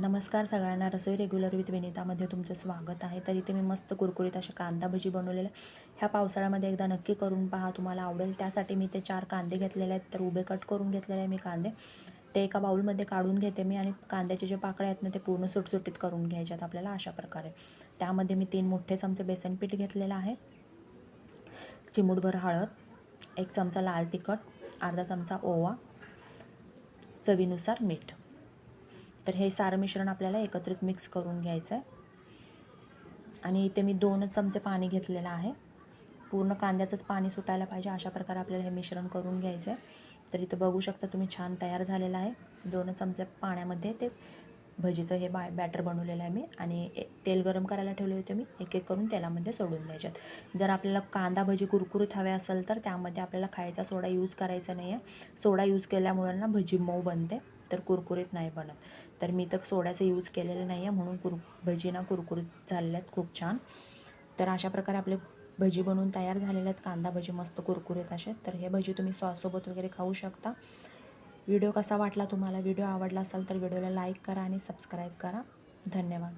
नमस्कार सगळ्यांना रसोई regular with विनितामध्ये तुमचं स्वागत आहे. तर इथे मी मस्त कुरकुरीत अशा कांदा भजी बनवलेल्या ह्या पावसाळ्यामध्ये एकदा नक्की करून पहा तुम्हाला आवडेल. त्यासाठी मी ते चार कांदे घेतलेले आहेत तर उभे कट करून घेतलेले आहे मी कांदे. ते एका बाऊलमध्ये काढून घेते मी आणि कांद्याचे जे पाकळे आहेत ना ते पूर्ण सुटसुटीत करून घ्यायचे आहेत आपल्याला अशा प्रकारे. त्यामध्ये मी तीन मोठे चमचे बेसन पीठ घेतलेलं आहे चिमूटभर हळद एक चमचा लाल तिखट अर्धा चमचा ओवा चवीनुसार मीठ. तर हे सारं मिश्रण आपल्याला एकत्रित मिक्स करून घ्यायचं आहे आणि इथे मी दोनच चमचे पाणी घेतलेलं आहे. पूर्ण कांद्याचंच पाणी सुटायला पाहिजे अशा प्रकारे आपल्याला हे मिश्रण करून घ्यायचं आहे तर इथं बघू शकता तुम्ही छान तयार झालेलं आहे. दोन चमचे पाण्यामध्ये ते भजीचं हे बा बॅटर बनवलेलं आहे मी. आणि तेल गरम करायला ठेवले होते मी. एक एक करून तेलामध्ये सोडून द्यायच्यात. जर आपल्याला कांदा भजी कुरकुरीत हवे असेल तर त्यामध्ये आपल्याला खायचा सोडा यूज करायचा नाही आहे सोडा यूज केल्यामुळे ना भजी मऊ बनते. तर कुरकुरीत नाही बनत. तर मी तर सोड्याचं यूज केलेलं नाही आहे म्हणून कुर भजी ना कुरकुरीत झालेल्या आहेत खूप छान. तर अशा प्रकारे आपले भजी बनवून तयार झालेले आहेत कांदा भजी मस्त कुरकुरीत असे. तर हे भजी तुम्ही सॉससोबत वगैरे खाऊ शकता. व्हिडिओ कसा वाटला तुम्हाला व्हिडिओ आवडला असेल तर व्हिडिओला लाईक करा आणि सबस्क्राईब करा. धन्यवाद.